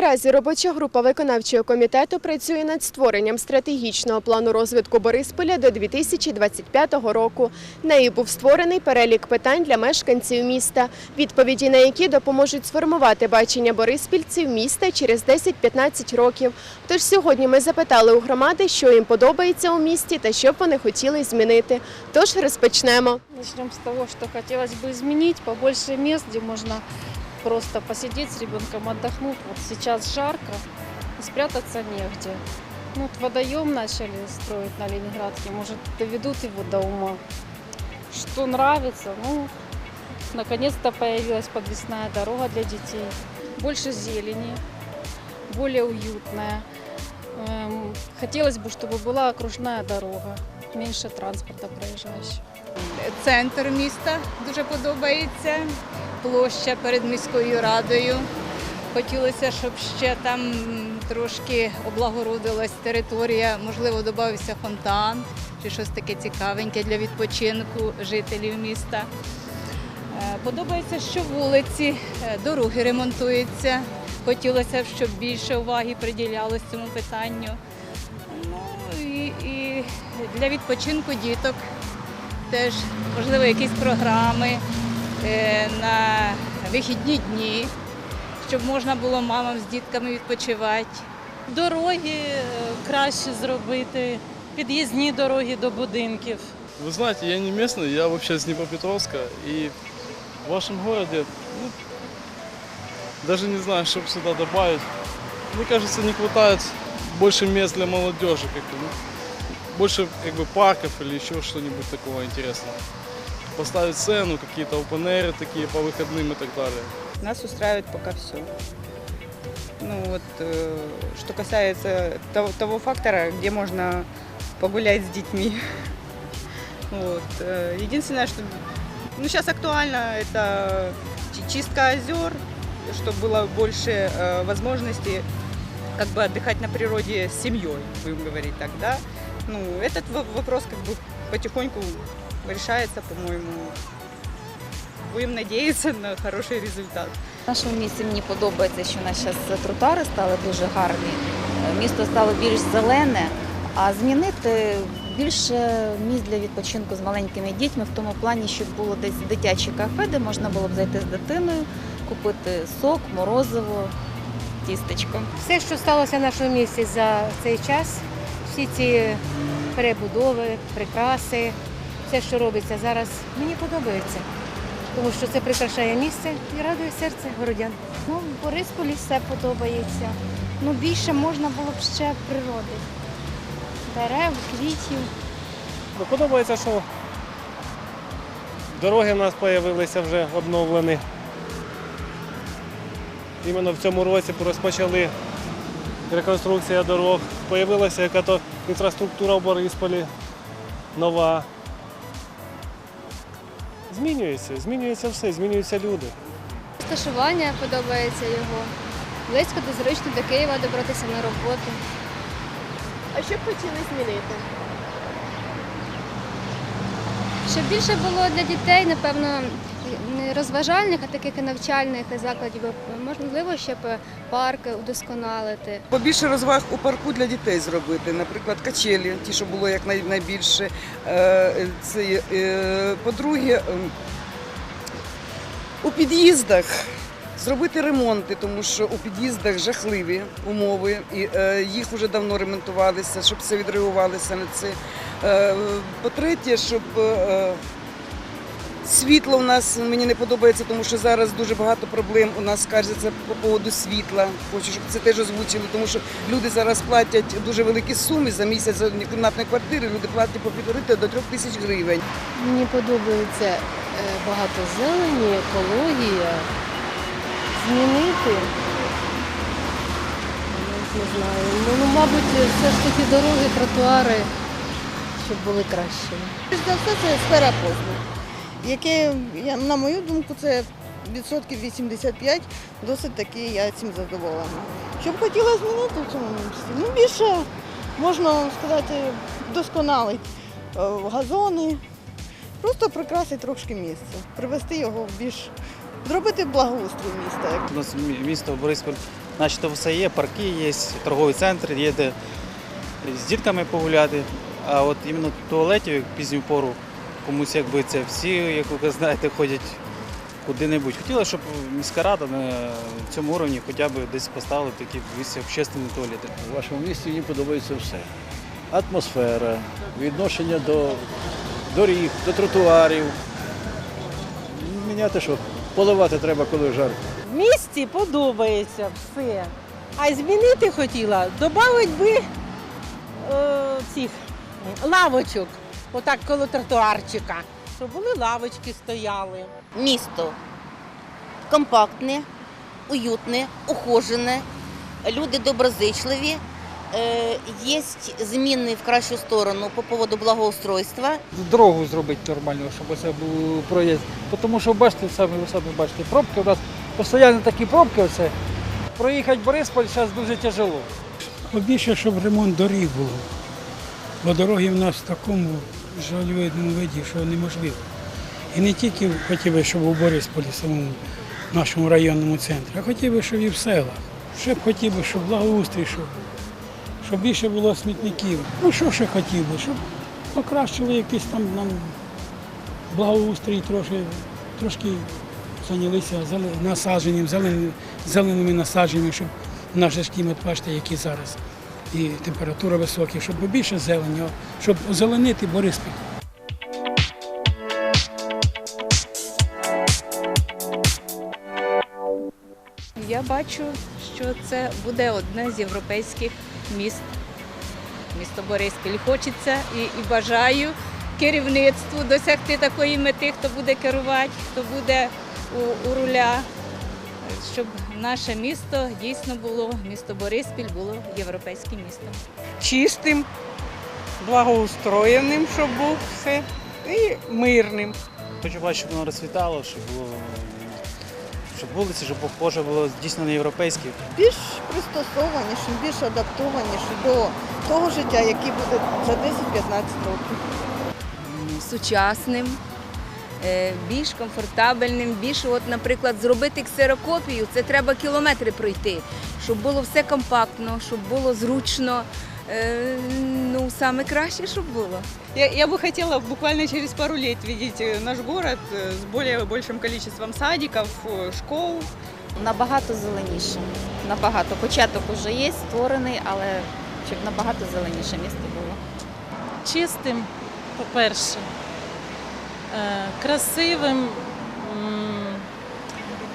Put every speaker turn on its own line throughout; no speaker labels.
Наразі робоча група виконавчого комітету працює над створенням стратегічного плану розвитку Борисполя до 2025 року. Нею був створений перелік питань для мешканців міста, відповіді на які допоможуть сформувати бачення бориспільців міста через 10-15 років. Тож сьогодні ми запитали у громади, що їм подобається у місті та що б вони хотіли змінити. Тож розпочнемо.
Начнем с того, что хотелось бы изменить, побольше мест, где можно просто посидеть с ребенком, отдохнуть. Вот сейчас жарко, и спрятаться негде. Ну, вот водоем начали строить на Ленинградке, может, доведут его до ума. Что нравится, ну, наконец-то появилась подвесная дорога для детей. Больше зелени, более уютная. Эм, Хотелось бы, чтобы была окружная дорога, меньше транспорта проезжающего.
Центр міста дуже подобається, площа перед міською радою. Хотілося, щоб ще там трошки облагородилась територія, можливо, додався фонтан чи щось таке цікавеньке для відпочинку жителів міста. Е, Подобається, що вулиці, е, дороги ремонтуються. Хотілося б, щоб більше уваги приділялось цьому питанню. Ну і, і для відпочинку діток теж можливо якісь програми на вихідні дні, щоб можна було мамам з дітками відпочивати.
Дороги е, краще зробити, під'їзні дороги до будинків.
Вы знаете, я не местный, я вообще с Днепропетровска. И в вашем городе, ну, даже не знаю, что б сюда добавить. Мне кажется, не хватает больше мест для молодежи. Как бы, ну, больше как бы парков или еще что-нибудь такого интересного. Поставить сцену, какие-то опенеры такие по выходным и так далее.
Нас устраивает пока все. Ну вот, э, что касается того, того фактора, где можно погулять с детьми. Вот. э, Единственное, что ну, сейчас актуально, это чи- чистка озер, чтобы было больше э, возможностей как бы отдыхать на природе с семьей, будем говорить так, да. Ну, этот во- вопрос как бы потихоньку решается, по-моему. Будем надеяться на хороший результат.
В нашому місті мені подобається, що у нас зараз тротуари стали дуже гарні, місто стало більш зелене, а змінити більше місць для відпочинку з маленькими дітьми в тому плані, щоб було десь дитяче кафе, де можна було б зайти з дитиною, купити сок, морозиво, тістечко.
Все, що сталося в нашому місті за цей час, всі ці перебудови, прикраси, все, що робиться зараз, мені подобається. Тому що це прикрашає місце і радує серце городян.
Ну, в Борисполі все подобається. Ну, більше можна було б ще природи. Дерев, квітів.
Ну, Подобається, що дороги в нас з'явилися вже обновлені. Іменно в цьому році розпочали реконструкція дорог. Появилася яка-то інфраструктура в Борисполі нова. Змінюється, змінюється все, змінюються люди.
Сташування подобається його. Близько до зручно до Києва добратися на роботу.
А що б хотіли змінити?
Щоб більше було для дітей, напевно, не розважальних, а таких і навчальних закладів. Можливо, щоб парки удосконалити.
Побільше розваг у парку для дітей зробити, наприклад, качелі, ті, що було як найбільше. Е, е, По-друге, ем, у під'їздах зробити ремонти, тому що у під'їздах жахливі умови, і е, їх вже давно ремонтувалися, щоб все відреагувалися на це. По-третє, щоб Світло у нас мені не подобається, тому що зараз дуже багато проблем у нас скаржаться по поводу світла. Хочу, щоб це теж озвучили, тому що люди зараз платять дуже великі суми за місяць за кімнатної квартири. Люди платять по півтори до трьох тисяч гривень.
Мені подобається е, багато зелені, екологія. Змінити. Не знаю. Ну, ну, мабуть, все ж таки дороги, тротуари, щоб були кращими.
За все це сфера послуг, яке, на мою думку, це відсотків 85, досить таки я цим задоволена. Що б хотіла змінити в цьому місці? Ну, більше, можна сказати, вдосконалить е, газони, просто прикрасити трошки місце, привести його в більш, зробити благоустрій міста.
У нас місто Бориспіль Начебто все є, парки є, торговий центр, є де з дітками погуляти. А от іменно туалетів, пізню пору, комусь якби це всі, як ви знаєте, ходять куди-небудь. Хотіла, щоб міська рада на цьому уровні хоча б десь поставили такі общественні туалети.
У вашому місті мені подобається все. Атмосфера, відношення до доріг, до тротуарів. Міняти що? Поливати треба, коли жарко.
В місті подобається все. А змінити хотіла, додати би е, цих лавочок, отак коло тротуарчика, щоб були лавочки стояли.
Місто компактне, уютне, ухожене, люди доброзичливі, е, є зміни в кращу сторону по поводу благоустройства.
дорогу зробити нормально, щоб це був проїзд. Тому що бачите, самі ви самі бачите, пробки у нас постійно такі пробки. Оце. Проїхати Борисполь зараз дуже тяжело.
Побільше, щоб ремонт доріг було. Бо дороги в нас в такому жалюгідному виді, що неможливо. І не тільки хотів би, щоб у Борисполі, самому нашому районному центрі, а хотів би, щоб і в селах. Ще б хотів би, щоб благоустрій, щоб, щоб більше було смітників. Ну що ще хотів би, щоб покращили якийсь там нам благоустрій трошки, трошки зайнялися насадженням, зеленими, насадженнями, щоб наш клімат, бачите, який зараз. І температура висока, щоб більше зелені, щоб озеленити Бориспіль.
Я бачу, що це буде одне з європейських міст. Місто Бориспіль. Хочеться і, і бажаю керівництву досягти такої мети, хто буде керувати, хто буде у, у руля, щоб наше місто дійсно було, місто Бориспіль було європейським містом.
Чистим, благоустроєним, щоб був все, і мирним.
Хочу бачити, щоб воно розцвітало, щоб було. Щоб вулиці, щоб похоже було дійсно на європейські.
Більш пристосованішим, більш адаптованішим до того життя, яке буде за 10-15 років.
Сучасним, більш комфортабельним, більш, от, наприклад, зробити ксерокопію, це треба кілометри пройти, щоб було все компактно, щоб було зручно. Е, Ну, саме краще, щоб було.
Я, я бы хотела буквально через пару лет видеть э, наш город э, с более большим количеством садиков, э, школ.
Набагато зеленіше. Набагато. Початок уже є створений, але щоб набагато зеленіше місто було.
Чистим, по-перше, е, красивим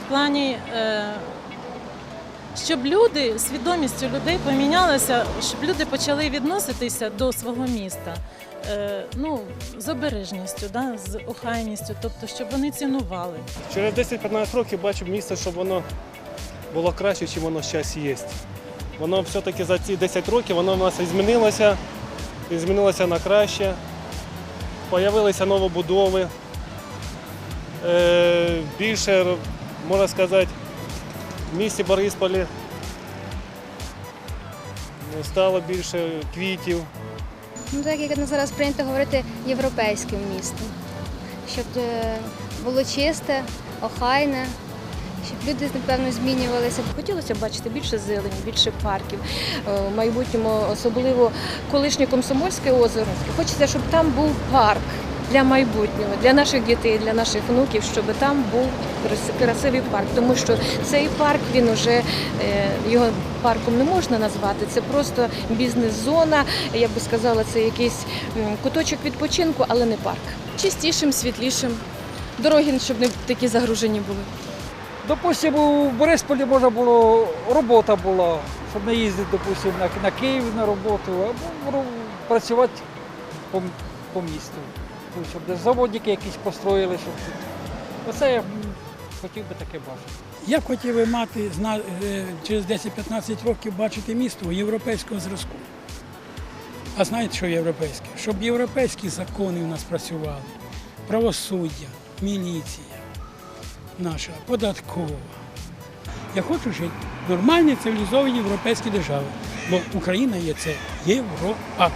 в плані, е, щоб люди, свідомість у людей помінялася, щоб люди почали відноситися до свого міста е, ну, з обережністю, да, з охайністю, тобто, щоб вони цінували.
Через 10-15 років бачу місце, щоб воно було краще, ніж воно зараз є. Воно все-таки за ці 10 років воно в нас змінилося, і змінилося на краще. Появилися новобудови. Е, більше, можна сказати, в місті Борисполі стало більше квітів.
Ну, так як зараз прийнято говорити європейським містом, щоб е, було чисте, охайне, щоб люди, напевно, змінювалися.
Хотілося б бачити більше зелені, більше парків. Е, В майбутньому, особливо колишнє Комсомольське озеро. Хочеться, щоб там був парк для майбутнього, для наших дітей, для наших внуків, щоб там був красивий парк. Тому що цей парк він уже е, його парком не можна назвати. Це просто бізнес-зона. Я би сказала, це якийсь куточок відпочинку, але не парк. Чистішим, світлішим. Дороги, щоб не такі загружені були.
Допустимо, у Борисполі можна було, робота була, щоб не їздити, допустимо, на, на Київ на роботу, або працювати по, по місту. Ну, Щоб десь заводики якісь построїли, щоб. Оце я хотів би таке бачити.
Я б хотів би мати е, через 10-15 років бачити місто європейського зразку. А знаєте, що європейське? Щоб європейські закони у нас працювали, правосуддя, міліція наша податкова. Я хочу жити в нормальній цивілізованій європейській державі, бо Україна є це Європа.